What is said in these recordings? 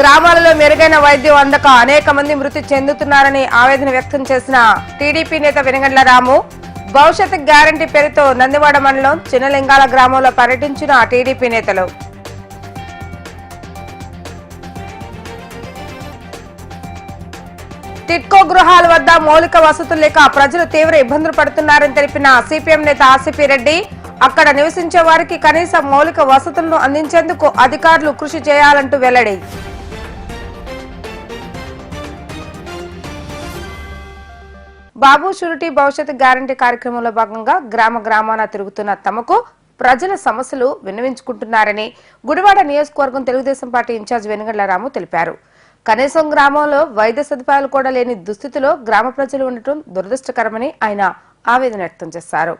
గ్రామాలలో మెరుగైన వైద్యం అందక అనేక మంది మృతి చెందుతున్నారని ఆవేదన వ్యక్తం చేసిన టీడీపీ నేత వెనగండ్ల రాము భవిష్యత్ గ్యారంటీ పేరుతో నందివాడ మండలం చిన్నలింగాల గ్రామంలో పర్యటించిన టీడీపీ నేతలు. టిట్కో గృహాల వద్ద మౌలిక వసతులు లేక ప్రజలు తీవ్ర ఇబ్బందులు పడుతున్నారని తెలిపిన సిపిఎం నేత ఆసిపి రెడ్డి అక్కడ నివసించే వారికి కనీస మౌలిక వసతులను అందించేందుకు అధికారులు కృషి చేయాలంటూ వెల్లడి. బాబు షూరిటీ భవిష్యత్ గ్యారంటీ కార్యక్రమంలో భాగంగా గ్రామ గ్రామాన తిరుగుతున్న తమకు ప్రజల సమస్యలు విన్నవించుకుంటున్నారని గుడివాడ నియోజకవర్గం Telugu Desam party in charge Venugalla Ramu తెలిపారు. కనీసం గ్రామంలో వైద్య సదుపాయాలు కూడా లేని దుస్థితిలో గ్రామ ప్రజలు ఉండటం దురదృష్టకరమని ఆయన ఆవేదన వ్యక్తం చేశారు.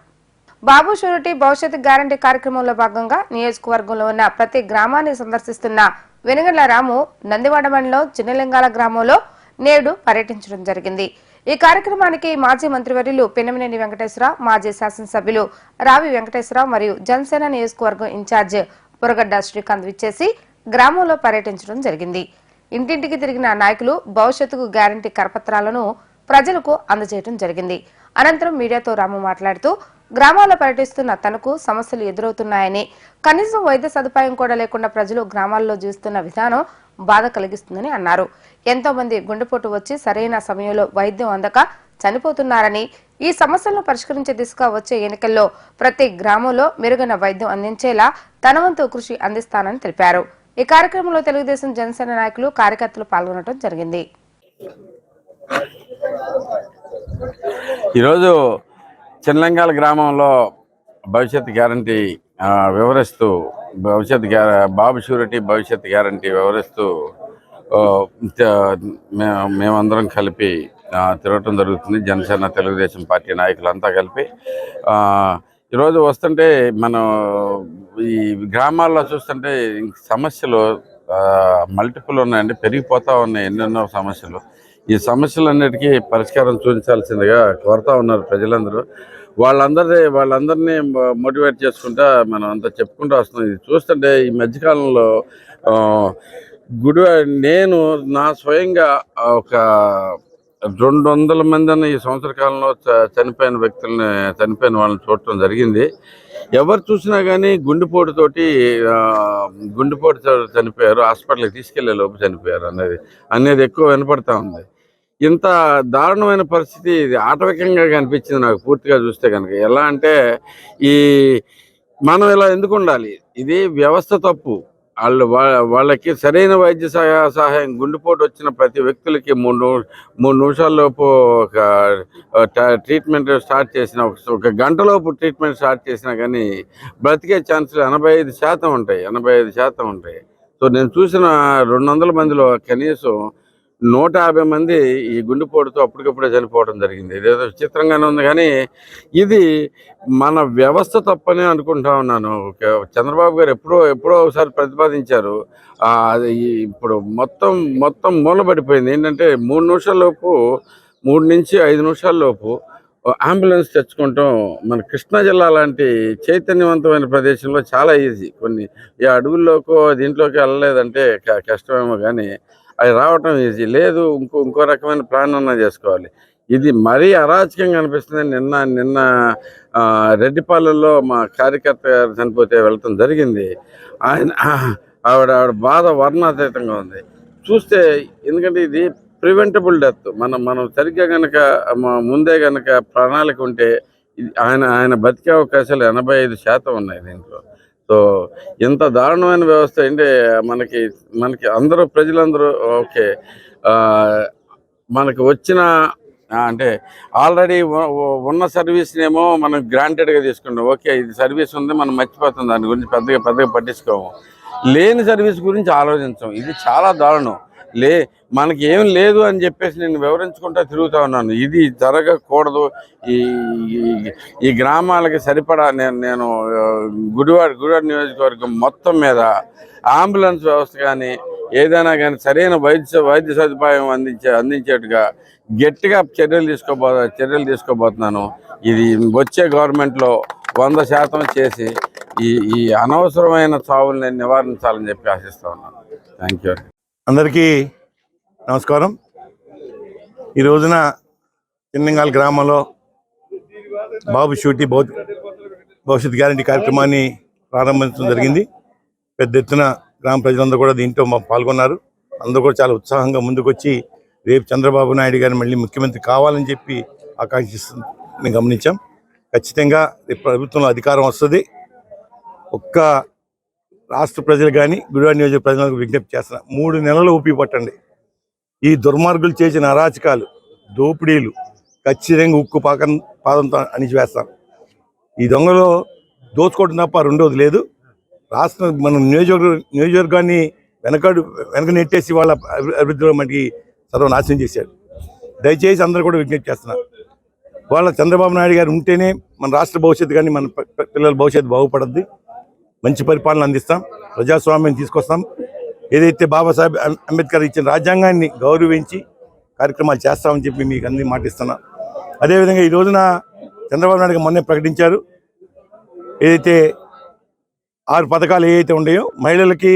బాబు షూరిటీ భవిష్యత్ గ్యారంటీ కార్యక్రమంలో భాగంగా నియోజకవర్గంలో ఉన్న ప్రతి గ్రామాన్ని సందర్శిస్తున్న వెనుగళ్ళ రాము నందివాడ మండలం చిన్నలింగాల గ్రామంలో నేడు పర్యటించడం జరిగింది. ఈ కార్యక్రమానికి మాజీ మంత్రివర్యులు పెనమినేని వెంకటేశ్వరరావు మాజీ శాసనసభ్యులు రావి వెంకటేశ్వరరావు మరియు జనసేన నియోజకవర్గం ఇన్ఛార్జ్ పురగడ్డ శ్రీకాంత్ విచ్చేసి గ్రామంలో పర్యటించడం జరిగింది. ఇంటింటికి తిరిగిన నాయకులు భవిష్యత్తుకు గ్యారంటీ కరపత్రాలను ప్రజలకు అందజేయడం జరిగింది. అనంతరం మీడియాతో రాము మాట్లాడుతూ గ్రామాల్లో పర్యటిస్తున్న తనకు సమస్యలు ఎదురవుతున్నాయని కనీసం వైద్య సదుపాయం కూడా లేకుండా ప్రజలు గ్రామాల్లో జీవిస్తున్న విధానం బాధ కలిగిస్తుందని అన్నారు. ఎంతో మంది గుండెపోటు వచ్చి సరైన సమయంలో వైద్యం అందక చనిపోతున్నారని ఈ సమస్యలను పరిష్కరించే దిశగా వచ్చే ఎన్నికల్లో ప్రతి గ్రామంలో మెరుగైన వైద్యం అందించేలా తనవంతు కృషి అందిస్తానని తెలిపారు. ఈ కార్యక్రమంలో తెలుగుదేశం జనసేన నాయకులు కార్యకర్తలు పాల్గొనడం జరిగింది. ఈరోజు చిన్నంగాల గ్రామంలో భవిష్యత్ గ్యారంటీ వివరిస్తూ భవిష్యత్ గ్యా బాబు షూరిటీ భవిష్యత్ గ్యారంటీ వివరిస్తూ మేమందరం కలిపి తిరగటం జరుగుతుంది. జనసేన తెలుగుదేశం పార్టీ నాయకులంతా కలిపి. ఈరోజు వస్తుంటే మనం ఈ గ్రామాల్లో చూస్తుంటే సమస్యలు మల్టిపుల్ ఉన్నాయండి. పెరిగిపోతూ ఉన్నాయి ఎన్నెన్నో సమస్యలు. ఈ సమస్యలన్నిటికీ పరిష్కారం చూపించాల్సిందిగా కోరుతా ఉన్నారు ప్రజలందరూ. వాళ్ళందరి వాళ్ళందరినీ మోటివేట్ చేసుకుంటా మనం అంతా చెప్పుకుంటూ వస్తున్నాం. ఇది చూస్తుంటే ఈ మధ్యకాలంలో గుడి నేను నా స్వయంగా ఒక రెండు వందల మందిని ఈ సంవత్సర కాలంలో చ- చనిపోయిన వ్యక్తుల్ని చనిపోయిన వాళ్ళని చూడటం జరిగింది. ఎవరు చూసినా కానీ గుండెపోటుతోటి గుండెపోటు గుండెపోటుతో చనిపోయారు. హాస్పిటల్కి తీసుకెళ్ళే లోపు చనిపోయారు అనేది అనేది ఎక్కువ వినపడతా ఉంది. ఇంత దారుణమైన పరిస్థితి ఇది ఆటవికంగా కనిపించింది నాకు పూర్తిగా చూస్తే కనుక. ఎలా అంటే ఈ మనం ఇలా ఎందుకు ఉండాలి? ఇది వ్యవస్థ తప్పు. వాళ్ళు వాళ్ళకి సరైన వైద్య సహాయ సహాయం గుండెపోటు వచ్చిన ప్రతి వ్యక్తులకి మూడు మూడు నిమిషాల్లోపు ఒక ట- ట్రీట్మెంట్ స్టార్ట్ చేసిన ఒక- ఒక గంటలోపు ట్రీట్మెంట్ స్టార్ట్ చేసినా కానీ బ్రతికే ఛాన్సులు ఎనభై ఐదు శాతం ఉంటాయి ఎనభై ఐదు శాతం ఉంటాయి. సో నేను చూసిన రెండు వందల మందిలో కనీసం నూట యాభై మంది ఈ గుండెపోటుతో అప్పటికప్పుడే చనిపోవడం జరిగింది. ఇదేదో విచిత్రంగానే ఉంది కానీ ఇది మన వ్యవస్థ తప్పని అనుకుంటా ఉన్నాను. చంద్రబాబు గారు ఎప్పుడో ఎప్పుడో ఒకసారి ప్రతిపాదించారు. అది ఇప్పుడు మొత్తం మొత్తం మూలబడిపోయింది. ఏంటంటే మూడు నిమిషాల్లోపు మూడు నుంచి ఐదు నిమిషాల్లోపు అంబులెన్స్ తెచ్చుకుంటాం. మన కృష్ణా జిల్లా లాంటి చైతన్యవంతమైన ప్రదేశంలో చాలా ఈజీ. కొన్ని ఈ అడవుల్లోకో దీంట్లోకి వెళ్ళలేదంటే క- కష్టమేమో కానీ అది రావటం ఈజీ. లేదు ఇంకో ఇంకో రకమైన ప్లాన్ అన్నా చేసుకోవాలి. ఇది మరీ అరాచకంగా అనిపిస్తుంది. నిన్న నిన్న రెడ్డిపాలెల్లో రెడ్డిపాలెంలో మా కార్యకర్త గారు చనిపోతే వెళ్ళటం జరిగింది. ఆయన ఆవిడ ఆవిడ బాధ వర్ణాతీతంగా ఉంది. చూస్తే ఎందుకంటే ఇది ప్రివెంటబుల్ డెత్. మనం మనం సరిగ్గా కనుక ముందే కనుక ప్రణాళిక ఉంటే ఇది ఆయన ఆయన బతికే అవకాశాలు ఎనభై ఐదు శాతం ఉన్నాయి దీంట్లో. సో ఇంత దారుణమైన వ్యవస్థ అంటే మనకి మనకి అందరూ ప్రజలందరూ ఓకే. మనకు వచ్చిన అంటే ఆల్రెడీ ఉన్న సర్వీస్నేమో మనం గ్రాంటెడ్గా తీసుకుంటాం. ఓకే ఇది సర్వీస్ ఉంది మనం మర్చిపోతాం దాని గురించి పెద్దగా పెద్దగా పట్టించుకోము. లేని సర్వీస్ గురించి ఆలోచించాం. ఇది చాలా దారుణం. లే మనకి ఏం లేదు అని చెప్పేసి నేను వివరించుకుంటా తిరుగుతూ ఉన్నాను. ఇది జరగకూడదు. ఈ ఈ- ఈ గ్రామాలకి సరిపడా నేను నేను గుడివాడ గుడివాడ నియోజకవర్గం మొత్తం మీద అంబులెన్స్ వ్యవస్థ కానీ ఏదైనా కానీ సరైన వైద్య వైద్య సదుపాయం అందించే అందించేట్టుగా గట్టిగా చర్యలు తీసుకోబో చర్యలు తీసుకోబోతున్నాను. ఇది వచ్చే గవర్నమెంట్లో వంద శాతం చేసి ఈ ఈ అనవసరమైన చావుల్ని నివారించాలని చెప్పి ఆశిస్తా ఉన్నాను. థ్యాంక్ యూ అందరికీ నమస్కారం. ఈ రోజున చిన్నంగాల్ గ్రామంలో బాబు షూటి భవిష్యత్ గ్యారంటీ కార్యక్రమాన్ని ప్రారంభించడం జరిగింది. పెద్ద ఎత్తున గ్రామ ప్రజలందరూ కూడా దీంట్లో పాల్గొన్నారు. అందరూ కూడా చాలా ఉత్సాహంగా ముందుకొచ్చి రేపు చంద్రబాబు నాయుడు గారిని మళ్ళీ ముఖ్యమంత్రి కావాలని చెప్పి ఆకాంక్షిస్తుంది మేము గమనించాం. ఖచ్చితంగా రేపు ప్రభుత్వంలో అధికారం వస్తుంది. ఒక్క రాష్ట్ర ప్రజలు కానీ గుడివాడ నియోజక ప్రజలకు విజ్ఞప్తి చేస్తున్నా. మూడు నెలలు ఊపి పట్టండి. ఈ దుర్మార్గులు చేసిన అరాచకాలు దోపిడీలు ఖచ్చితంగా ఉక్కు పాకం పాదంతో అణిచివేస్తాం. ఈ దొంగలో దోచుకోవడం తప్ప రెండోది లేదు. రాష్ట్ర మన నియోజకవర్గ నియోజకవర్గాన్ని వెనకడు వెనక నెట్టేసి వాళ్ళ అభి- అభివృద్ధిలో మనకి సర్వనాశనం చేశాడు. దయచేసి అందరూ కూడా విజ్ఞప్తి చేస్తున్నారు వాళ్ళ చంద్రబాబు నాయుడు గారు ఉంటేనే మన రాష్ట్ర భవిష్యత్తు కానీ మన పిల్లల భవిష్యత్తు బాగుపడద్ది. మంచి పరిపాలన అందిస్తాం ప్రజాస్వామ్యం తీసుకొస్తాం. ఏదైతే బాబాసాహెబ్ అంబేద్కర్ ఇచ్చిన రాజ్యాంగాన్ని గౌరవించి కార్యక్రమాలు చేస్తామని చెప్పి మీకు అన్ని మాటిస్తున్నా. అదేవిధంగా ఈ రోజున చంద్రబాబు నాయుడు గారు మొన్నే ప్రకటించారు. ఏదైతే ఆరు పథకాలు ఏవైతే ఉన్నాయో మహిళలకి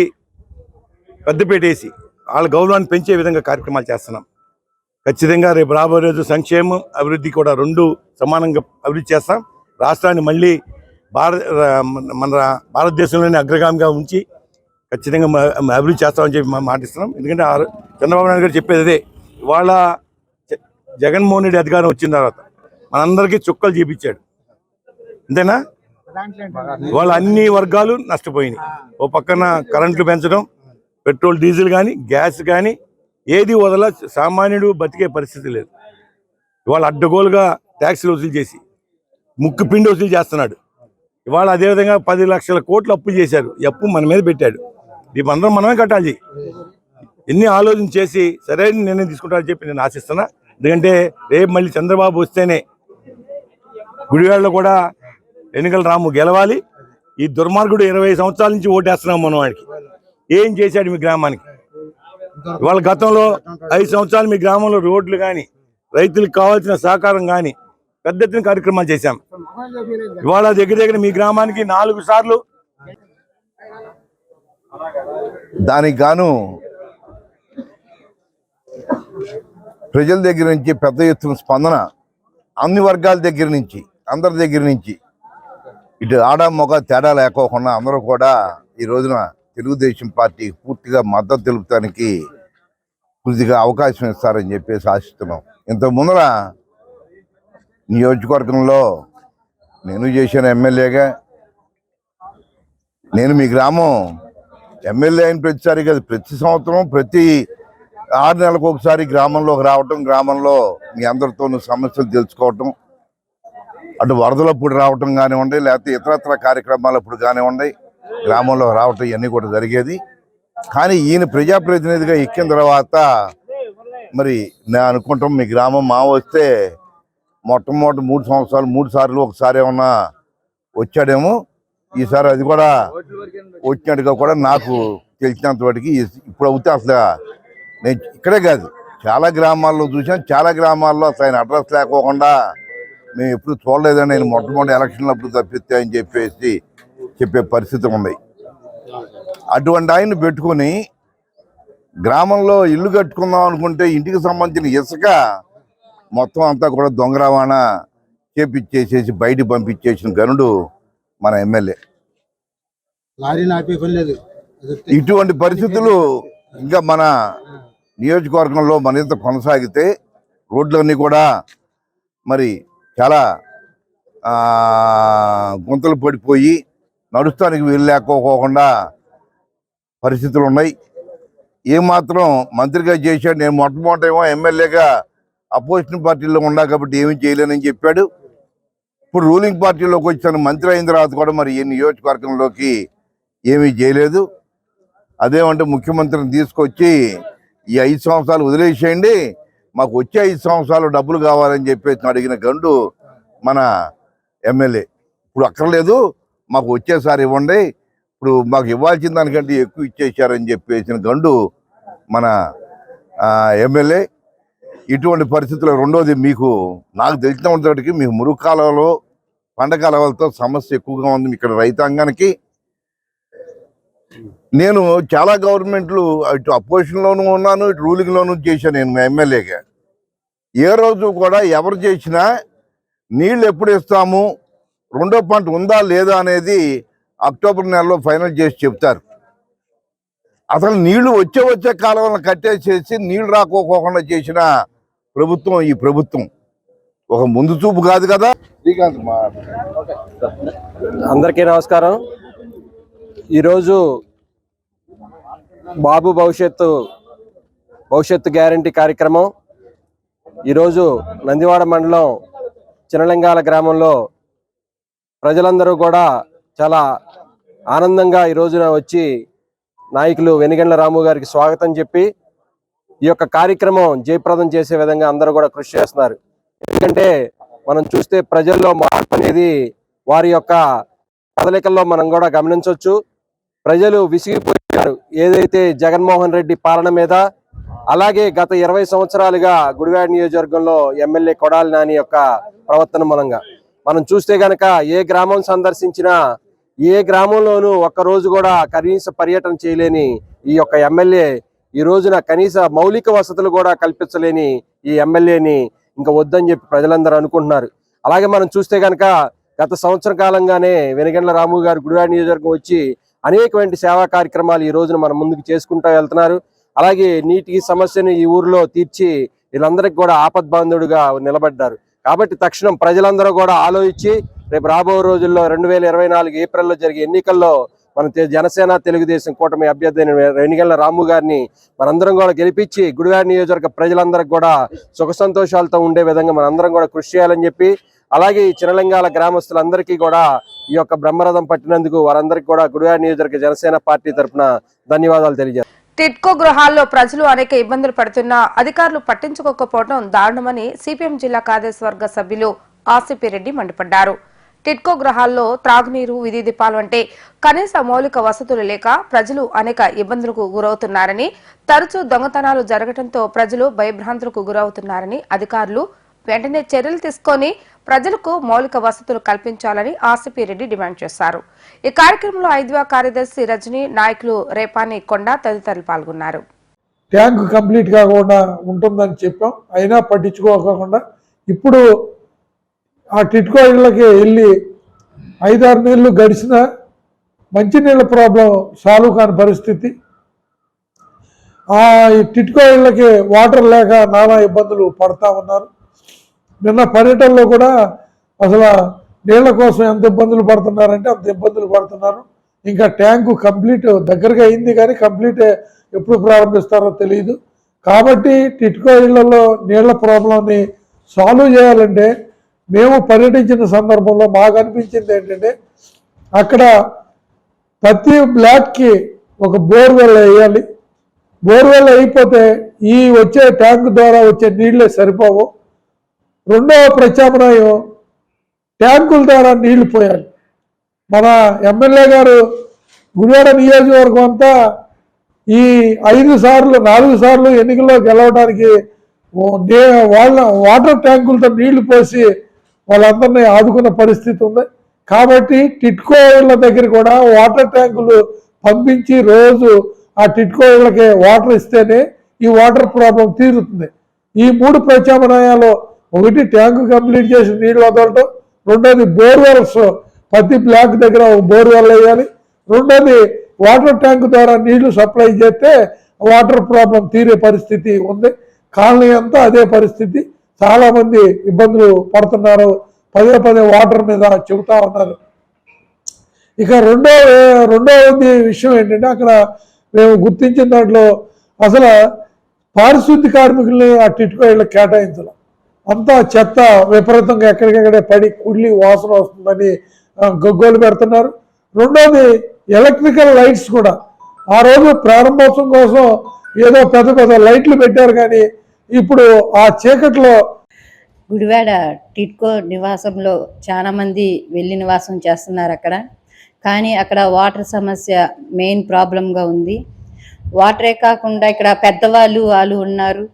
పెద్దపేటేసి వాళ్ళ గౌరవాన్ని పెంచే విధంగా కార్యక్రమాలు చేస్తున్నాం. ఖచ్చితంగా రేపు రాబోయే రోజు సంక్షేమం అభివృద్ధి కూడా రెండు సమానంగా అభివృద్ధి చేస్తాం. రాష్ట్రాన్ని మళ్ళీ భారత మన- భారతదేశంలోనే అగ్రగామిగా ఉంచి ఖచ్చితంగా అభివృద్ధి చేస్తామని చెప్పి మా- మాటిస్తున్నాం. ఎందుకంటే ఆ చంద్రబాబు నాయుడు గారు చెప్పేది అదే. ఇవాళ జ- జగన్మోహన్ రెడ్డి అధికారం వచ్చిన తర్వాత మనందరికీ చుక్కలు చూపించాడు. అంతేనా? ఇవాళ అన్ని వర్గాలు నష్టపోయినాయి. ఓ పక్కన కరెంట్లు పెంచడం పెట్రోల్ డీజిల్ కానీ గ్యాస్ కానీ ఏది వదల సామాన్యుడు బతికే పరిస్థితి లేదు. ఇవాళ అడ్డగోలుగా ట్యాక్సీలు వసూలు చేసి ముక్కు పిండి వసూలు చేస్తున్నాడు. ఇవాళ అదేవిధంగా పది లక్షల కోట్లు అప్పు చేశారు. అప్పు మన మీద పెట్టాడు. దీని అందరం మనమే కట్టాలి. ఎన్ని ఆలోచన చేసి సరైన నిర్ణయం తీసుకుంటారని చెప్పి నేను ఆశిస్తున్నా. ఎందుకంటే రేపు మళ్ళీ చంద్రబాబు వస్తేనే గుడివాడలో కూడా ఎన్నికల రాము గెలవాలి. ఈ దుర్మార్గుడు ఇరవై సంవత్సరాల నుంచి ఓటేస్తున్నాం మనం వాడికి ఏం చేశాడు మీ గ్రామానికి? ఇవాళ గతంలో ఐదు సంవత్సరాలు మీ గ్రామంలో రోడ్లు కానీ రైతులకు కావాల్సిన సహకారం కానీ పెద్ద ఎత్తున కార్యక్రమాలు చేశాం. ఇవాళ దగ్గర దగ్గర మీ గ్రామానికి నాలుగు సార్లు దానికి గాను ప్రజల దగ్గర నుంచి పెద్ద ఎత్తున స్పందన అన్ని వర్గాల దగ్గర నుంచి అందరి దగ్గర నుంచి. ఇటు ఆడ మొగ తేడా లేకోకుండా అందరూ కూడా ఈ రోజున తెలుగుదేశం పార్టీ పూర్తిగా మద్దతు తెలుపడానికి కొద్దిగా అవకాశం ఇస్తారని చెప్పేసి ఆశిస్తున్నాం. ఇంత ముందర నియోజకవర్గంలో నేను చేశాను ఎమ్మెల్యేగా నేను మీ గ్రామం ఎమ్మెల్యే అయిన ప్రతిసారి కాదు ప్రతి సంవత్సరం ప్రతి ఆరు నెలలకు ఒకసారి గ్రామంలోకి రావటం గ్రామంలో మీ అందరితోనూ సమస్యలు తెలుసుకోవటం అటు వరదలప్పుడు రావటం కానివ్వండి లేకపోతే ఇతరత్ర కార్యక్రమాలప్పుడు కానివ్వండి గ్రామంలో రావటం ఇవన్నీ కూడా జరిగేది. కానీ ఈయన ప్రజాప్రతినిధిగా ఎక్కిన తర్వాత మరి నేను అనుకుంటాం మీ గ్రామం మా వస్తే మొట్టమొదటి మూడు సంవత్సరాలు మూడు సార్లు ఒకసారి ఏమన్నా వచ్చాడేమో ఈసారి అది కూడా వచ్చినట్టుగా కూడా నాకు తెలిసినంత వాటికి ఇప్పుడు అవుతే అసలు నేను ఇక్కడే కాదు చాలా గ్రామాల్లో చూసాను చాలా గ్రామాల్లో అసలు ఆయన అడ్రస్ లేకోకుండా మేము ఎప్పుడు చూడలేదని నేను మొట్టమొదటి ఎలక్షన్లు అప్పుడు తప్పిస్తే అని చెప్పేసి చెప్పే పరిస్థితి ఉంది. అటువంటి ఆయన్ని పెట్టుకొని గ్రామంలో ఇల్లు కట్టుకుందాం అనుకుంటే ఇంటికి సంబంధించిన ఇసుక మొత్తం అంతా కూడా దొంగ రవాణా చేపించేసేసి బయటికి పంపించేసిన గనుడు మన ఎమ్మెల్యే. ఇటువంటి పరిస్థితులు ఇంకా మన నియోజకవర్గంలో మరింత కొనసాగితే రోడ్లన్నీ కూడా మరి చాలా గుంతలు పడిపోయి నడుస్తానికి వీలు లేకపోకుండా పరిస్థితులు ఉన్నాయి. ఏమాత్రం మంత్రిగా చేశాడు నేను మొట్టమొదటేమో ఎమ్మెల్యేగా అపోజిషన్ పార్టీలో ఉన్నా కాబట్టి ఏమీ చేయలేనని చెప్పాడు. ఇప్పుడు రూలింగ్ పార్టీలోకి వచ్చిన మంత్రి అయిన తర్వాత కూడా మరి ఈ నియోజకవర్గంలోకి ఏమీ చేయలేదు. అదేమంటే ముఖ్యమంత్రిని తీసుకొచ్చి ఈ ఐదు సంవత్సరాలు వదిలేసేయండి మాకు వచ్చే ఐదు సంవత్సరాలు డబ్బులు కావాలని చెప్పేసి అడిగిన గండు మన ఎమ్మెల్యే ఇప్పుడు అక్కర్లేదు మాకు వచ్చేసారి ఇవ్వండి ఇప్పుడు మాకు ఇవ్వాల్సిన దానికంటే ఎక్కువ ఇచ్చేసారని చెప్పేసిన గండు మన ఎమ్మెల్యే ఇటువంటి పరిస్థితుల్లో రెండోది మీకు నాకు తెలిసినంతటికి మీకు మురుగు కాలువలో పంట కాలువలతో సమస్య ఎక్కువగా ఉంది ఇక్కడ రైతాంగానికి. నేను చాలా గవర్నమెంట్లు ఇటు అపోజిషన్లోనూ ఉన్నాను ఇటు రూలింగ్లోనూ చేశాను నేను ఎమ్మెల్యేగా. ఏ రోజు కూడా ఎవరు చేసినా నీళ్ళు ఎప్పుడు ఇస్తాము రెండో పంట ఉందా లేదా అనేది అక్టోబర్ నెలలో ఫైనల్ చేసి చెప్తారు. అసలు నీళ్ళు వచ్చే వచ్చే కాలంలో కట్టేసేసి నీళ్ళు రాకోకుండా చేసిన ప్రభుత్వం ఈ ప్రభుత్వం. ఒక ముందు చూపు కాదు కదా? శ్రీకాంత్ అందరికీ నమస్కారం. ఈరోజు బాబు భవిష్యత్తు భవిష్యత్తు గ్యారంటీ కార్యక్రమం. ఈరోజు నందివాడ మండలం చినలింగాల గ్రామంలో ప్రజలందరూ కూడా చాలా ఆనందంగా ఈ రోజున వచ్చి నాయకులు వెనుగండ్ల రాము గారికి స్వాగతం చెప్పి ఈ యొక్క కార్యక్రమం జయప్రదం చేసే విధంగా అందరూ కూడా కృషి చేస్తున్నారు. ఎందుకంటే మనం చూస్తే ప్రజల్లో మార్పు అనేది వారి యొక్క కదలికల్లో మనం కూడా గమనించవచ్చు. ప్రజలు విసిగిపోయారు. ఏదైతే జగన్మోహన్ రెడ్డి పాలన మీద అలాగే గత ఇరవై సంవత్సరాలుగా గుడివాడ నియోజకవర్గంలో ఎమ్మెల్యే కొడాలి నాని యొక్క ప్రవర్తన మూలంగా. మనం చూస్తే గనక ఏ గ్రామం సందర్శించినా ఏ గ్రామంలోనూ ఒక్క రోజు కూడా కనీస పర్యటన చేయలేని ఈ యొక్క ఎమ్మెల్యే ఈ రోజున కనీస మౌలిక వసతులు కూడా కల్పించలేని ఈ ఎమ్మెల్యేని ఇంకా వద్దని చెప్పి ప్రజలందరూ అనుకుంటున్నారు. అలాగే మనం చూస్తే కనుక గత సంవత్సర కాలంగానే వెనగండ్ల రాము గారు గుడివాడ నియోజకవర్గం వచ్చి అనేకమైన సేవా కార్యక్రమాలు ఈ రోజున మనం ముందుకు చేసుకుంటూ వెళ్తున్నారు. అలాగే నీటి సమస్యను ఈ ఊరిలో తీర్చి వీళ్ళందరికీ కూడా ఆపద్బాంధుడుగా నిలబడ్డారు. కాబట్టి తక్షణం ప్రజలందరూ కూడా ఆలోచించి రేపు రాబోయే రోజుల్లో రెండు వేల ఇరవై నాలుగు ఏప్రిల్లో జరిగే ఎన్నికల్లో మన జనసేన తెలుగుదేశం కూటమి అభ్యర్థి అయిన రాము గారిని మనందరం కూడా గెలిపించి గుడివాడ నియోజకవర్గ ప్రజలందరికి కూడా సుఖ సంతోషాలతో ఉండే విధంగా మనందరం కూడా కృషి చేయాలని చెప్పి అలాగే ఈ చిరలింగాల గ్రామస్తులందరికీ కూడా ఈ యొక్క బ్రహ్మరథం పట్టినందుకు వారందరికీ కూడా గుడివాడ నియోజకవర్గ జనసేన పార్టీ తరపున ధన్యవాదాలు తెలియజేస్తారు టిట్కో గృహాల్లో ప్రజలు అనేక ఇబ్బందులు పడుతున్నా అధికారులు పట్టించుకోకపోవడం దారుణమని సిపిఎం జిల్లా కార్యవర్గ సభ్యులు ఆసిపిరెడ్డి మండిపడ్డారు. టిట్కో గృహాల్లో త్రాగునీరు విధి దీపాలు అంటే కనీస మౌలిక వసతులు లేక ప్రజలు అనేక ఇబ్బందులకు గురవుతున్నారని తరచూ దొంగతనాలు జరగడంతో ప్రజలు భయభ్రాంతులకు గురవుతున్నారని అధికారులు వెంటనే చర్యలు తీసుకొని ప్రజలకు మౌలిక వసతులు కల్పించాలని ఆసిపిరెడ్డి డిమాండ్ చేశారు. ఈ కార్యక్రమంలో ఐదువా కార్యదర్శి రజని నాయకులు రేపాని కొండ తదితరులు పాల్గొన్నారు. ట్యాంక్ కంప్లీట్ కాకుండా ఉంటుందని చెప్పాం. అయినా పట్టించుకోకుండా ఇప్పుడు ఆ టిట్కో ఇళ్ళకి వెళ్ళి ఐదారు నెలలు గడిచిన మంచినీళ్ళ ప్రాబ్లం సాల్వ్ కాని పరిస్థితి. ఆ టిట్కో ఇళ్ళకి వాటర్ లేక నానా ఇబ్బందులు పడతా ఉన్నారు. నిన్న పర్యటనలో కూడా అసలు నీళ్ళ కోసం ఎంత ఇబ్బందులు పడుతున్నారంటే అంత ఇబ్బందులు పడుతున్నారు. ఇంకా ట్యాంకు కంప్లీట్ దగ్గరగా అయింది కానీ కంప్లీట్ ఎప్పుడు ప్రారంభిస్తారో తెలియదు కాబట్టి టిట్కో ఇళ్ళలో నీళ్ళ ప్రాబ్లంని సాల్వ్ చేయాలంటే మేము పర్యటించిన సందర్భంలో మాకు అనిపించింది ఏంటంటే అక్కడ ప్రతి బ్లాక్కి ఒక బోర్వెల్ వేయాలి. బోర్వెల్ అయిపోతే ఈ వచ్చే ట్యాంక్ ద్వారా వచ్చే నీళ్ళే సరిపోవు. రెండవ ప్రత్యామ్నాయం ట్యాంకుల ద్వారా నీళ్ళు పోయాలి. మన ఎమ్మెల్యే గారు గుడివాడ నియోజకవర్గం అంతా ఈ ఐదు సార్లు నాలుగు సార్లు ఎన్నికల్లో గెలవడానికి వాళ్ళ వాటర్ ట్యాంకులతో నీళ్ళు పోసి వాళ్ళందరినీ ఆదుకున్న పరిస్థితి ఉంది. కాబట్టి టిట్కో ఇళ్ళ దగ్గర కూడా వాటర్ ట్యాంకులు పంపించి రోజు ఆ టిట్కో ఇళ్ళకి వాటర్ ఇస్తేనే ఈ వాటర్ ప్రాబ్లం తీరుతుంది. ఈ మూడు ప్రత్యామ్నాయాలు ఒకటి ట్యాంకు కంప్లీట్ చేసి నీళ్ళు వదలటం రెండోది బోర్వెల్స్ ప్రతి బ్లాక్ దగ్గర ఒక బోర్వెల్ వేయాలి రెండోది వాటర్ ట్యాంక్ ద్వారా నీళ్ళు సప్లై చేస్తే వాటర్ ప్రాబ్లం తీరే పరిస్థితి ఉంది. కాలనీ అంతా అదే పరిస్థితి. చాలా మంది ఇబ్బందులు పడుతున్నారు. పదే పదే వాటర్ మీద చెబుతా ఉన్నారు. ఇక రెండో రెండవది విషయం ఏంటంటే అక్కడ మేము గుర్తించిన దాంట్లో అసలు పారిశుద్ధ్య కార్మికుల్ని ఆ టిట్కో కేటాయించడం. అంతా చెత్త విపరీతంగా ఎక్కడికెక్కడే పడి కుళ్ళి వాసన వస్తుందని గొగ్గోలు గగ్గోలు పెడుతున్నారు. రెండోది ఎలక్ట్రికల్ లైట్స్ కూడా. ఆ రోజు ప్రారంభోత్సవం కోసం ఏదో పెద్ద పెద్ద లైట్లు పెట్టారు కానీ ఇప్పుడు ఆ చీకట్లో గుడివాడ టిట్కో నివాసంలో చాలా మంది వెళ్ళి నివాసం చేస్తున్నారు అక్కడ. కానీ అక్కడ వాటర్ సమస్య మెయిన్ ప్రాబ్లంగా ఉంది. వాటరే కాకుండా ఇక్కడ పెద్దవాళ్ళు వాళ్ళు ఉన్నారు.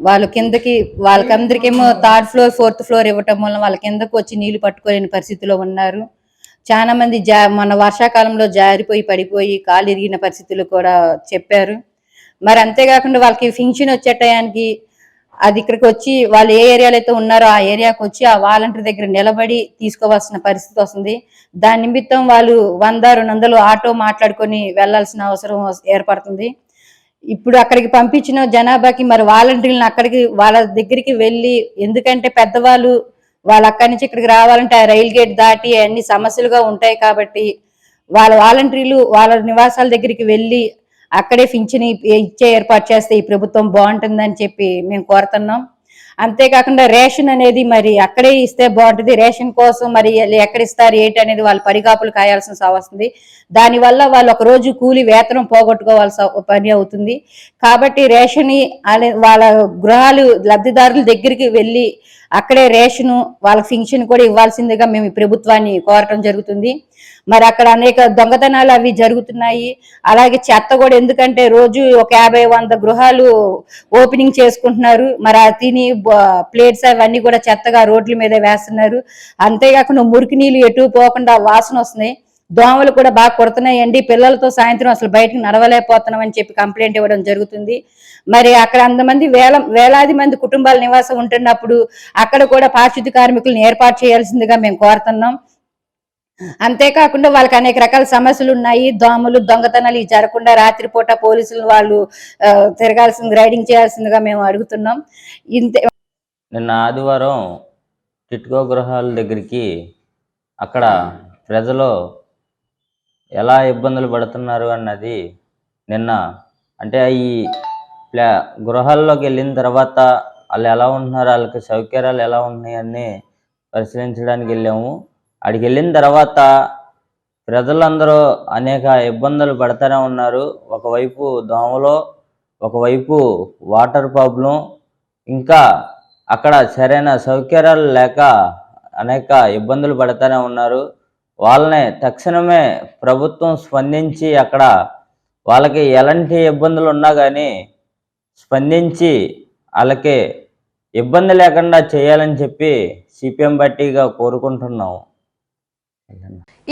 వాళ్ళు కిందకి వాళ్ళకందరికేమో థర్డ్ ఫ్లోర్ ఫోర్త్ ఫ్లోర్ ఇవ్వటం వల్ల వాళ్ళ కిందకు వచ్చి నీళ్ళు పట్టుకోలేని పరిస్థితిలో ఉన్నారు. చాలా మంది జా మన వర్షాకాలంలో జారిపోయి పడిపోయి కాలు ఇరిగిన పరిస్థితులు కూడా చెప్పారు. మరి అంతేకాకుండా వాళ్ళకి ఫింక్షన్ వచ్చే టయానికి అది ఇక్కడికి వచ్చి వాళ్ళు ఏ ఏరియాలో అయితే ఉన్నారో ఆ ఏరియాకి వచ్చి ఆ వాలంటీర్ దగ్గర నిలబడి తీసుకోవాల్సిన పరిస్థితి వస్తుంది. దాని నిమిత్తం వాళ్ళు వంద రెండు వందలు ఆటో మాట్లాడుకొని వెళ్ళాల్సిన అవసరం ఏర్పడుతుంది. ఇప్పుడు అక్కడికి పంపించిన జనాభాకి మరి వాలంటీర్లను అక్కడికి వాళ్ళ దగ్గరికి వెళ్ళి ఎందుకంటే పెద్దవాళ్ళు వాళ్ళు అక్కడి నుంచి ఇక్కడికి రావాలంటే ఆ రైల్ గేట్ దాటి అన్ని సమస్యలుగా ఉంటాయి కాబట్టి వాళ్ళ వాలంటీర్లు వాళ్ళ నివాసాల దగ్గరికి వెళ్ళి అక్కడే పింఛని ఇచ్చే ఏర్పాటు చేస్తే ఈ ప్రభుత్వం బాగుంటుందని చెప్పి మేము కోరుతున్నాం. అంతేకాకుండా రేషన్ అనేది మరి అక్కడే ఇస్తే బాగుంటుంది. రేషన్ కోసం మరి ఎక్కడ ఇస్తారు ఏంటి అనేది వాళ్ళు పరిగాపులు కాయాల్సిన వస్తుంది. దానివల్ల వాళ్ళు ఒక రోజు కూలి వేతనం పోగొట్టుకోవాల్సిన పని అవుతుంది. కాబట్టి రేషన్ వాళ్ళ గృహాలు లబ్ధిదారుల దగ్గరికి వెళ్ళి అక్కడే రేషను వాళ్ళ ఫింక్షన్ కూడా ఇవ్వాల్సిందిగా మేము ప్రభుత్వాన్ని కోరటం జరుగుతుంది. మరి అక్కడ అనేక దొంగతనాలు అవి జరుగుతున్నాయి. అలాగే చెత్త కూడా ఎందుకంటే రోజు ఒక యాభై వంద గృహాలు ఓపెనింగ్ చేసుకుంటున్నారు. మరి ఆ తిని ప్లేట్స్ అవన్నీ కూడా చెత్తగా రోడ్ల మీద వేస్తున్నారు. అంతేకాకుండా మురికి నీళ్ళు ఎటు పోకుండా వాసన వస్తున్నాయి. దోమలు కూడా బాగా కొడుతున్నాయండి. పిల్లలతో సాయంత్రం అసలు బయటకు నడవలేకపోతున్నాం అని చెప్పి కంప్లైంట్ ఇవ్వడం జరుగుతుంది. మరి అక్కడ అంతమంది వేల వేలాది మంది కుటుంబాల నివాసం ఉంటున్నప్పుడు అక్కడ కూడా పారిశుద్ధ్య కార్మికులను ఏర్పాటు చేయాల్సిందిగా మేము కోరుతున్నాం. అంతేకాకుండా వాళ్ళకి అనేక రకాల సమస్యలు ఉన్నాయి. దోమలు దొంగతనాలు ఇవి జరగకుండా రాత్రిపూట పోలీసులు వాళ్ళు తిరగాల్సింది రైడింగ్ చేయాల్సిందిగా మేము అడుగుతున్నాం. ఇంతే నిన్న ఆదివారం టిట్కో గృహాల దగ్గరికి అక్కడ ప్రజలు ఎలా ఇబ్బందులు పడుతున్నారు అన్నది నిన్న అంటే ఈ ప్లా గృహాల్లోకి వెళ్ళిన తర్వాత వాళ్ళు ఎలా ఉంటున్నారు వాళ్ళకి సౌకర్యాలు ఎలా ఉన్నాయని పరిశీలించడానికి వెళ్ళాము. అక్కడికి వెళ్ళిన తర్వాత ప్రజలందరూ అనేక ఇబ్బందులు పడుతూనే ఉన్నారు. ఒకవైపు దోమలు ఒకవైపు వాటర్ ప్రాబ్లం ఇంకా అక్కడ సరైన సౌకర్యాలు లేక అనేక ఇబ్బందులు పడుతూనే ఉన్నారు. వాళ్ళని తక్షణమే ప్రభుత్వం స్పందించి అక్కడ వాళ్ళకి ఎలాంటి ఇబ్బందులు ఉన్నా కానీ స్పందించి వాళ్ళకి ఇబ్బంది లేకుండా చేయాలని చెప్పి సిపిఎం పార్టీగా కోరుకుంటున్నాము.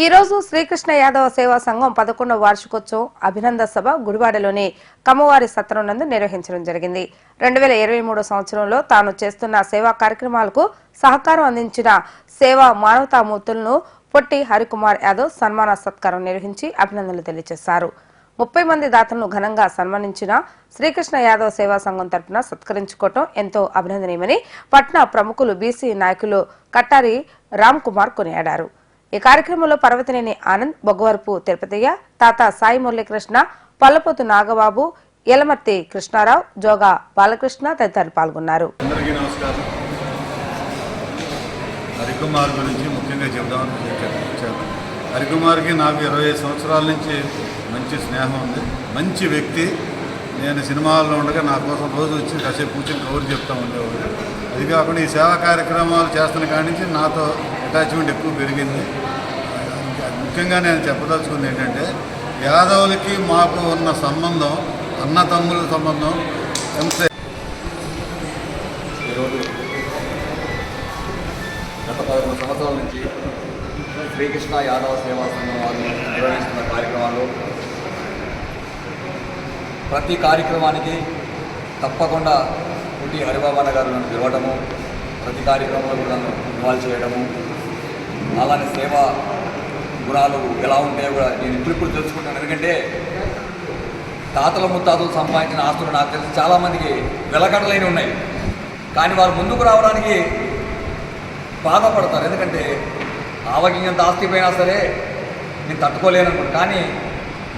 ఈ రోజు శ్రీకృష్ణ యాదవ సేవా సంఘం పదకొండవ వార్షికోత్సవం అభినంద సభ గుడివాడలోని కమ్మవారి సత్రం నందు నిర్వహించడం జరిగింది. రెండు వేల ఇరవై మూడో సంవత్సరంలో తాను చేస్తున్న సేవా కార్యక్రమాలకు సహకారం అందించిన సేవా మానవతామూర్తులను పొట్టి హరికుమార్ యాదవ్ సన్మాన సత్కారం నిర్వహించి అభినందనలు తెలియజేశారు. ముప్పై మంది దాతలను ఘనంగా సన్మానించిన శ్రీకృష్ణ యాదవ్ సేవా సంఘం తరపున సత్కరించుకోవటం ఎంతో అభినందనీయమని పట్నా ప్రముఖులు బీసీ నాయకులు కట్టారి రామ్ కుమార్ కొనియాడారు. ఈ కార్యక్రమంలో పర్వతనేని ఆనంద్ బొగ్గవరపు తిరుపతయ్య తాత సాయి మురళీకృష్ణ పల్లపోతు నాగబాబు ఎలమర్తి కృష్ణారావు జోగా బాలకృష్ణ తదితరులు పాల్గొన్నారు. అందరికీ నమస్కారం. హరికుమార్ గురించి ముఖ్యంగా చెప్దామని వచ్చాను హరికుమార్కి నాకు ఇరవై ఐదు సంవత్సరాల నుంచి మంచి స్నేహం ఉంది. మంచి వ్యక్తి. నేను సినిమాల్లో ఉండగా నా కోసం రోజు వచ్చి కాసేపు కూర్చొని కబుర్లు చెప్తా ఉండేవాడు. అది కాకుండా ఈ సేవా కార్యక్రమాలు చేస్తున్న కాడి నుంచి నాతో అటాచ్మెంట్ ఎక్కువ పెరిగింది. ముఖ్యంగా నేను చెప్పదలుచుకుంది ఏంటంటే యాదవులకి మాకు ఉన్న సంబంధం అన్న తమ్ముల సంబంధం ఎంత గత సంవత్సరాల నుంచి శ్రీకృష్ణ యాదవ సేవా సంఘం వారు నిర్వహిస్తున్న కార్యక్రమాలు. ప్రతి కార్యక్రమానికి తప్పకుండా పుట్టి హరిబాబన్న గారు నన్ను పిలవడము ప్రతి కార్యక్రమంలో కూడా నన్ను ఇన్వాల్వ్ చేయడము అలానే సేవా గుణాలు ఎలా ఉంటాయో కూడా నేను ఇప్పుడు తెలుసుకుంటాను. ఎందుకంటే తాతల ముత్తాతలు సంపాదించిన ఆస్తులు నాకు తెలిసి చాలామందికి వెలకడలేని ఉన్నాయి. కానీ వారు ముందుకు రావడానికి బాధపడతారు. ఎందుకంటే ఆవగింత ఆస్తి పోయినా సరే నేను తట్టుకోలేను కానీ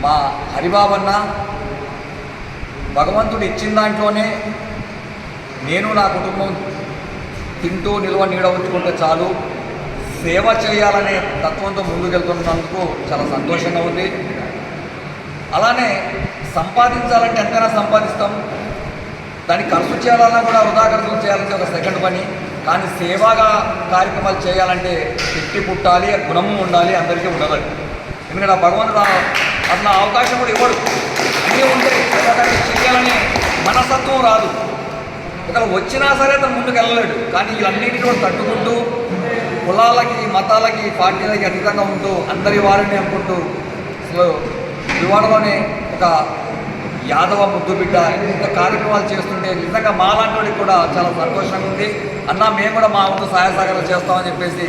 మా హరిబాబన్న భగవంతుడు ఇచ్చిన దాంట్లోనే నేను నా కుటుంబం తింటూ నిల్వ నీడ ఉంచుకుంటే చాలు. సేవ చేయాలనే తత్వంతో ముందుకెళ్తున్నందుకు చాలా సంతోషంగా ఉంది. అలానే సంపాదించాలంటే ఎంతైనా సంపాదిస్తాం. దాన్ని ఖర్చు చేయాలన్నా కూడా వృధా ఖర్చులు చేయాలంటే ఒక సెకండ్ పని. కానీ సేవాగా కార్యక్రమాలు చేయాలంటే శక్తి పుట్టాలి గుణము ఉండాలి అందరికీ ఉండదు ఎందుకంటే భగవంతుడు అన్న అవకాశం కూడా ఇవ్వడు. అన్నీ ఉంటే సేవాకార్యం చేయాలని మనస్తత్వం రాదు. ఒకవేళ వచ్చినా సరే అతను ముందుకు వెళ్ళలేడు. కానీ ఇవన్నిటిని కూడా తట్టుకుంటూ కులాలకి మతాలకి పార్టీలకి అతీతంగా ఉంటూ అందరి వారిని అనుకుంటూ అసలు వివాడలోనే ఒక యాదవ ముద్దు బిడ్డ ఇంత కార్యక్రమాలు అంటే నిజంగా మాలాంటి కూడా చాలా సంతోషంగా ఉంది. అన్న మేము కూడా మా వంతు సహాయ సహకారాలు చేస్తామని చెప్పేసి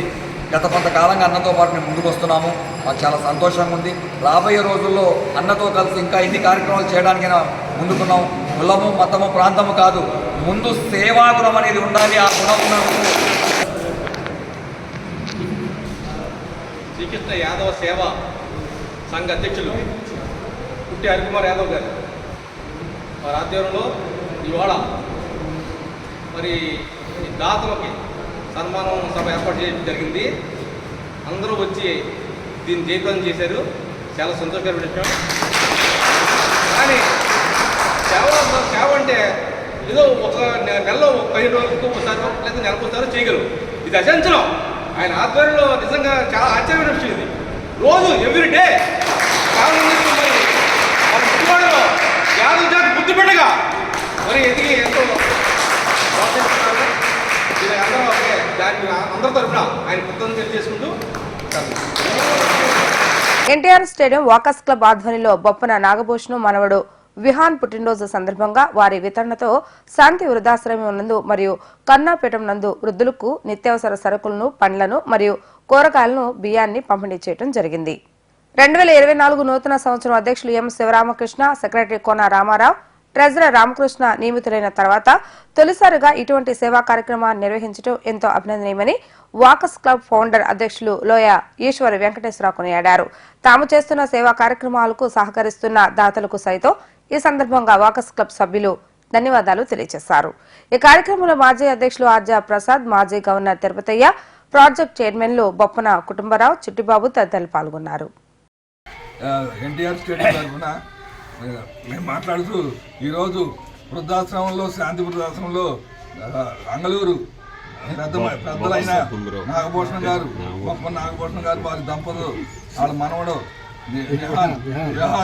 గత కొంతకాలంగా అన్నతో పాటు మేము ముందుకు వస్తున్నాము. మాకు చాలా సంతోషంగా ఉంది. రాబోయే రోజుల్లో అన్నతో కలిసి ఇంకా ఇన్ని కార్యక్రమాలు చేయడానికైనా ముందుకున్నాం. కులము మతము ప్రాంతము కాదు ముందు సేవా గుణం అనేది ఉండాలి ఆ గుణం ఉన్నందుకు. శ్రీకృష్ణ యాదవ సేవ సంఘ అధ్యక్షులు పుట్టి హరికుమార్ యాదవ్ గారు. వారి ఆధ్వర్యంలో ఇవాళ మరి దాతలకి సన్మానం సభ ఏర్పాటు చేయడం జరిగింది. అందరూ వచ్చి దీన్ని జయప్రదం చేశారు. చాలా సంతోషకరమైన విషయం. కానీ సేవ సేవ అంటే ఏదో ఒక నెలలో పదిహేను రోజులకు ఒకసారి లేదా నెలకు చేయగలరు. ఇది అచంచలం ఆయన ఆధ్వర్యంలో నిజంగా చాలా ఆశ్చర్యమైన విషయం ఇది. రోజు ఎవ్రీ డే చాలా మంది యాదవ్ జాతి బుద్ధి పెట్టగా మరి ఎదిగి ఎంతో ప్రోత్సహిస్తున్నారు అందరూ దాన్ని అందరి తరఫున ఆయన కృతజ్ఞతలు తెలియజేసుకుంటూ ఎన్టీఆర్ స్టేడియం వాకర్స్ క్లబ్ ఆధ్వర్యంలో బొప్పన నాగభూషణం మనవడు విహాన్ పుట్టినరోజు సందర్భంగా వారి వితరణతో శాంతి వృద్ధాశ్రమం నందు మరియు కన్నాపీఠం నందు వృద్ధులకు నిత్యావసర సరుకులను పండ్లను మరియు కూరగాయలను బియ్యాన్ని పంపిణీ చేయడం జరిగింది. రెండు వేల ఇరవై నాలుగు నూతన సంవత్సరం అధ్యక్షులు M Sivaramakrishna secretary Kona Ramarao treasurer Ramakrishna నియమితులైన తర్వాత తొలిసారిగా ఇటువంటి సేవా కార్యక్రమాన్ని నిర్వహించడం ఎంతో అభినందనీయమని వాకస్ క్లబ్ ఫౌండర్ అధ్యక్షులు లోయ ఈశ్వర వెంకటేశ్వరరావు కొనియాడారు. తాము చేస్తున్న సేవా కార్యక్రమాలకు సహకరిస్తున్న దాతలకు సైతం ఈ సందర్భంగా వాకస్ క్లబ్ సభ్యులు ధన్యవాదాలు తెలియజేశారు. ఈ కార్యక్రమంలో మాజీ అధ్యక్షులు ఆర్జా ప్రసాద్ మాజీ గవర్నర్ తిరుపతయ్య ప్రాజెక్ట్ చైర్మన్లు బొప్పన కుటుంబరావు చిట్టిబాబు తదితరులు పాల్గొన్నారు. ఎన్టీఆర్ స్టేడియం తరఫున మేము మాట్లాడుతూ ఈరోజు వృద్ధాశ్రమంలో శాంతి వృద్ధాశ్రమంలో ఆ, అంగళూరు పెద్ద పెద్దలైన నాగభూషణ్ గారు గొప్ప నాగభూషణ్ గారు వారి దంపతులు వాళ్ళ మనవడు ని- నిహాన్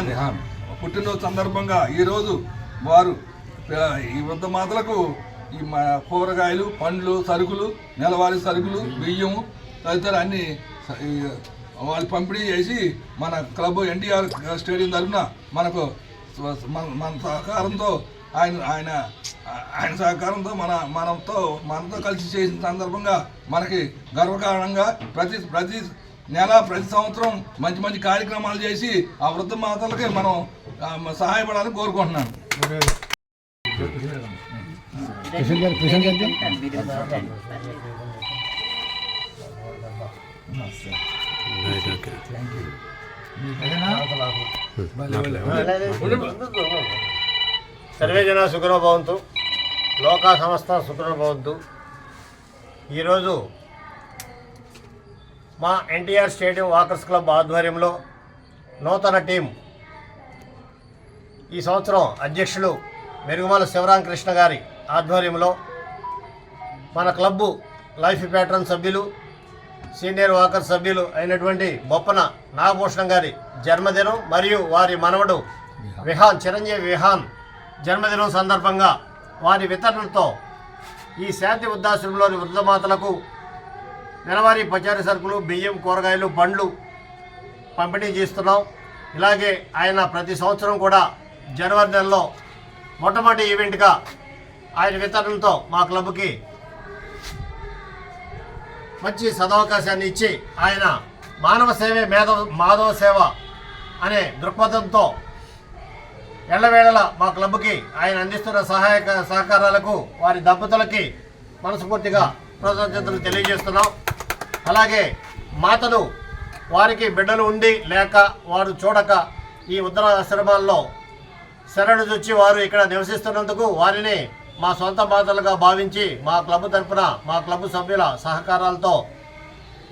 నిహాన్ పుట్టినరోజు సందర్భంగా ఈరోజు వారు ఈ వృద్ధ మాతలకు ఈ కూరగాయలు పండ్లు సరుకులు నెలవారీ సరుకులు బియ్యము తదితర అన్ని వాళ్ళు పంపిణీ చేసి మన క్లబ్ ఎన్టీఆర్ స్టేడియం తరఫున మనకు మన మన సహకారంతో ఆయన ఆయన ఆయన సహకారంతో మన మనతో మనతో కలిసి చేసిన సందర్భంగా మనకి గర్వకారణంగా ప్రతి ప్రతి నెల ప్రతి సంవత్సరం మంచి మంచి కార్యక్రమాలు చేసి ఆ వృద్ధ మాతలకి మనం సహాయపడాలని కోరుకుంటున్నాను. సర్వే జన సుఖనో భవంతు. లోకా సంస్థ సుఖనో భవంతు. ఈరోజు మా ఎన్టీఆర్ స్టేడియం వాకర్స్ క్లబ్ ఆధ్వర్యంలో నూతన టీం ఈ సంవత్సరం అధ్యక్షులు మెరుగుమల శివరామకృష్ణ గారి ఆధ్వర్యంలో మన క్లబ్బు లైఫ్ ప్యాట్రన్ సభ్యులు సీనియర్ వాకర్ సభ్యులు అయినటువంటి బొప్పన నాగభూషణం గారి జన్మదినం మరియు వారి మనవడు విహాన్ చిరంజీవి విహాన్ జన్మదినం సందర్భంగా వారి వితరణతో ఈ శాంతి వృద్ధాశ్రమంలోని వృద్ధమాతలకు నెలవారీ పచారీ సరుకులు బియ్యం కూరగాయలు పండ్లు పంపిణీ చేస్తున్నాం. ఇలాగే ఆయన ప్రతి సంవత్సరం కూడా జనవరి నెలలో మొట్టమొదటి ఈవెంట్గా ఆయన వితరణతో మా క్లబ్కి మంచి సదవకాశాన్ని ఇచ్చి ఆయన మానవ సేవే మేధ మాధవ సేవ అనే దృక్పథంతో ఎల్లవేళలా మా క్లబ్కి ఆయన అందిస్తున్న సహాయక సహకారాలకు వారి దంపతులకి మనస్ఫూర్తిగా కృతజ్ఞతలు తెలియజేస్తున్నాం. అలాగే మాతలు వారికి బిడ్డలు ఉండి లేక వారు చూడక ఈ ఉత్తరాశ్రమాల్లో శరణు చొచ్చి వారు ఇక్కడ నివసిస్తున్నందుకు వారిని మా సొంత మాతలుగా భావించి మా క్లబ్ తరపున మా క్లబ్ సభ్యుల సహకారాలతో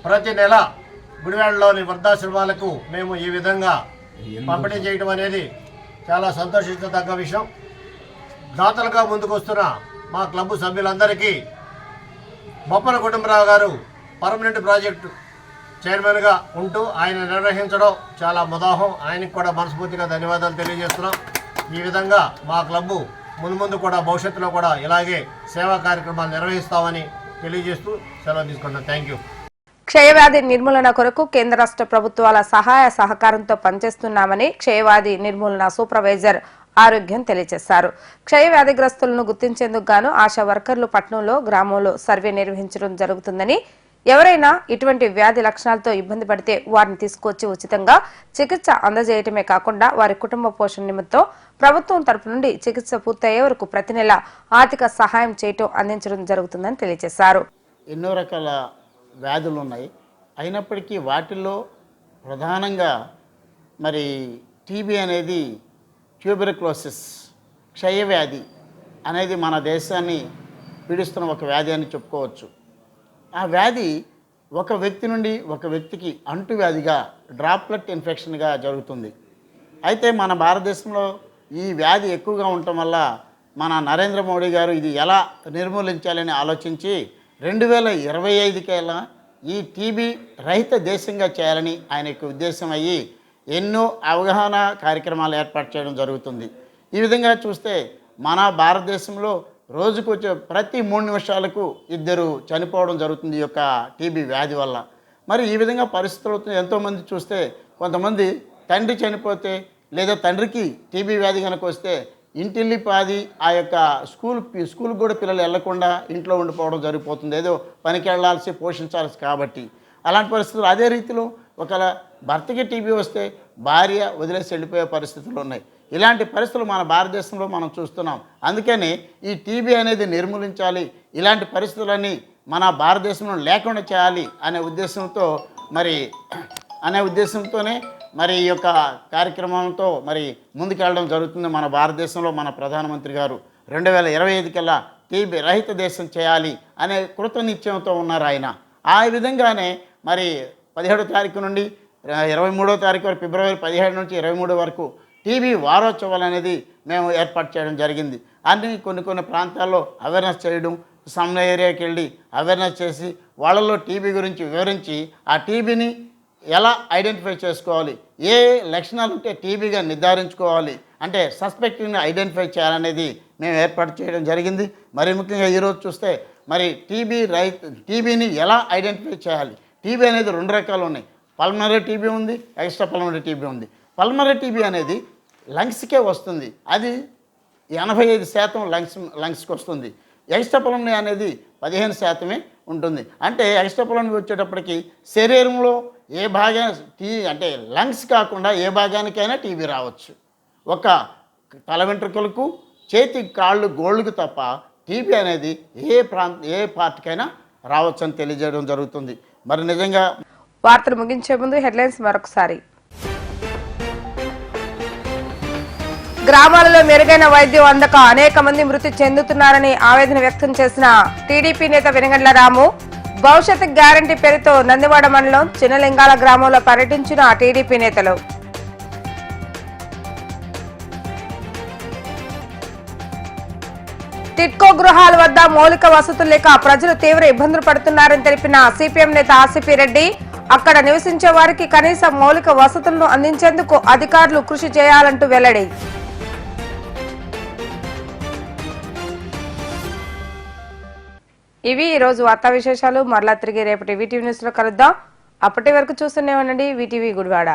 ప్రతి నెల గుడివాడలోని వృద్ధాశ్రమాలకు మేము ఈ విధంగా పంపిణీ చేయడం అనేది చాలా సంతోషించదగ్గ విషయం. దాతలుగా ముందుకొస్తున్న మా క్లబ్ సభ్యులందరికీ బొప్పన కుటుంబరావు గారు పర్మనెంట్ ప్రాజెక్టు చైర్మన్గా ఉంటూ ఆయన నిర్వహించడం చాలా ముదాహం. ఆయనకు కూడా మనస్ఫూర్తిగా ధన్యవాదాలు తెలియజేస్తున్నాం. ఈ విధంగా మా క్లబ్బు ముందు ముందు కూడా భవిష్యత్తులో కూడా ఇలాగే సేవా కార్యక్రమాలు నిర్వహిస్తామని తెలియజేస్తూ సెలవు తీసుకుంటాం థ్యాంక్ యూ క్షయవ్యాధి నిర్మూలన కొరకు కేంద్ర రాష్ట్ర ప్రభుత్వాల సహాయ సహకారంతో పనిచేస్తున్నామని క్షయవ్యాధి నిర్మూలన సూపర్వైజర్ ఆరోగ్యం తెలియజేశారు. క్షయవ్యాధిగ్రస్తులను గుర్తించేందుకు గాను ఆశా వర్కర్లు పట్నంలో గ్రామంలో సర్వే నిర్వహించడం జరుగుతుందని ఎవరైనా ఇటువంటి వ్యాధి లక్షణాలతో ఇబ్బంది పడితే వారిని తీసుకొచ్చి ఉచితంగా చికిత్స అందజేయటమే కాకుండా వారి కుటుంబ పోషణ నిమిత్తం ప్రభుత్వం తరపు నుండి చికిత్స పూర్తయ్యే వరకు ప్రతి నెల ఆర్థిక సహాయం చేయటం అందించడం జరుగుతుందని తెలియజేశారు. ఎన్నో రకాల వ్యాధులు ఉన్నాయి అయినప్పటికీ వాటిల్లో ప్రధానంగా మరి టీబీ అనేది ట్యూబెరక్లోసిస్ క్షయవ్యాధి అనేది మన దేశాన్ని పీడిస్తున్న ఒక వ్యాధి అని చెప్పుకోవచ్చు. ఆ వ్యాధి ఒక వ్యక్తి నుండి ఒక వ్యక్తికి అంటువ్యాధిగా డ్రాప్లెట్ ఇన్ఫెక్షన్గా జరుగుతుంది. అయితే మన భారతదేశంలో ఈ వ్యాధి ఎక్కువగా ఉండటం వల్ల మన నరేంద్ర మోడీ గారు ఇది ఎలా నిర్మూలించాలని ఆలోచించి రెండు వేల ఇరవై ఐదుకేలా ఈ టీబీ రహిత దేశంగా చేయాలని ఆయన యొక్క ఉద్దేశం అయ్యి ఎన్నో అవగాహన కార్యక్రమాలు ఏర్పాటు చేయడం జరుగుతుంది. ఈ విధంగా చూస్తే మన భారతదేశంలో రోజుకు వచ్చే ప్రతి మూడు నిమిషాలకు ఇద్దరు చనిపోవడం జరుగుతుంది ఈ యొక్క టీబీ వ్యాధి వల్ల. మరి ఈ విధంగా పరిస్థితులు అవుతుంది ఎంతోమంది చూస్తే కొంతమంది తండ్రి చనిపోతే లేదా తండ్రికి టీబీ వ్యాధి కనుక వస్తే ఇంటిల్లి పాది ఆ యొక్క స్కూల్ స్కూల్ కూడా పిల్లలు వెళ్ళకుండా ఇంట్లో ఉండిపోవడం జరిగిపోతుంది. ఏదో పనికి వెళ్ళాల్సి పోషించాల్సి కాబట్టి. అలాంటి పరిస్థితులు అదే రీతిలో ఒకవేళ భర్తకి టీబీ వస్తే భార్య వదిలేసి వెళ్ళిపోయే పరిస్థితులు ఉన్నాయి. ఇలాంటి పరిస్థితులు మన భారతదేశంలో మనం చూస్తున్నాం. అందుకని ఈ టీబీ అనేది నిర్మూలించాలి. ఇలాంటి పరిస్థితులన్నీ మన భారతదేశంలో లేకుండా చేయాలి అనే ఉద్దేశంతో మరి అనే ఉద్దేశంతోనే మరి ఈ యొక్క కార్యక్రమంతో మరి ముందుకెళ్ళడం జరుగుతుంది మన భారతదేశంలో మన ప్రధానమంత్రి గారు. రెండు వేల ఇరవై ఐదు కల్లా టీబీ రహిత దేశం చేయాలి అనే కృతనిశ్చయంతో ఉన్నారు ఆయన. ఆ విధంగానే మరి పదిహేడో తారీఖు నుండి ఇరవై మూడో తారీఖు వరకు ఫిబ్రవరి పదిహేడు నుంచి ఇరవై మూడు వరకు టీబీ వారోత్సవాలు అనేది మేము ఏర్పాటు చేయడం జరిగింది. అన్ని కొన్ని కొన్ని ప్రాంతాల్లో అవేర్నెస్ చేయడం సమ్న ఏరియాకి వెళ్ళి అవేర్నెస్ చేసి వాళ్ళలో టీబీ గురించి వివరించి ఆ టీబీని ఎలా ఐడెంటిఫై చేసుకోవాలి? ఏ లక్షణాలు ఉంటే టీబీగా నిర్ధారించుకోవాలి? అంటే సస్పెక్ట్ని ఐడెంటిఫై చేయాలనేది మేము ఏర్పాటు చేయడం జరిగింది. మరి ముఖ్యంగా ఈరోజు చూస్తే మరి టీబీ రైతు టీబీని ఎలా ఐడెంటిఫై చేయాలి? టీబీ అనేది రెండు రకాలు ఉన్నాయి. పల్మనరీ టీబీ ఉంది ఎక్స్ట్రా పల్మనరీ టీబీ ఉంది. పల్మనరీ టీబీ అనేది లంగ్స్కే వస్తుంది. అది ఎనభై ఐదు శాతం లంగ్స్ లంగ్స్కి వస్తుంది. ఎక్స్ట్రా పల్మనరీ అనేది పదిహేను శాతమే ఉంటుంది. అంటే ఎక్స్ట్రా పల్మనరీ వచ్చేటప్పటికి శరీరంలో ఏ భాగా టీ అంటే లంగ్స్ కాకుండా ఏ భాగానికైనా టీబీ రావచ్చు. ఒక తల వెంట్రుకలకు చేతి కాళ్ళు గోళ్ళకు తప్ప టీబీ అనేది ఏ ప్రాంత ఏ పార్ట్కైనా రావచ్చు అని తెలియజేయడం జరుగుతుంది. మరి నిజంగా వార్తలు ముగించే ముందు హెడ్లైన్స్ మరొకసారి. గ్రామాలలో మెరుగైన వైద్యం అందక అనేక మంది మృతి చెందుతున్నారని ఆవేదన వ్యక్తం చేసిన టీడీపీ నేత వెనగండ్ల రాము భవిష్యత్ గ్యారంటీ పేరుతో నందివాడ మండలం చిన్నలింగాల గ్రామంలో పర్యటించిన టీడీపీ నేతలు. టిట్కో గృహాల వద్ద మౌలిక వసతులు లేక ప్రజలు తీవ్ర ఇబ్బందులు పడుతున్నారని తెలిపిన సిపిఎం నేత ఆసిపి రెడ్డి అక్కడ నివసించే వారికి కనీస మౌలిక వసతులను అందించేందుకు అధికారులు కృషి చేయాలంటూ వెల్లడి. ఇవి ఈరోజు వార్తా విశేషాలు. మరలా తిరిగి రేపటి వీటీవీ న్యూస్లో కలుద్దాం. అప్పటి వరకు చూస్తూనే ఉండండి. వీటీవీ గుడివాడ.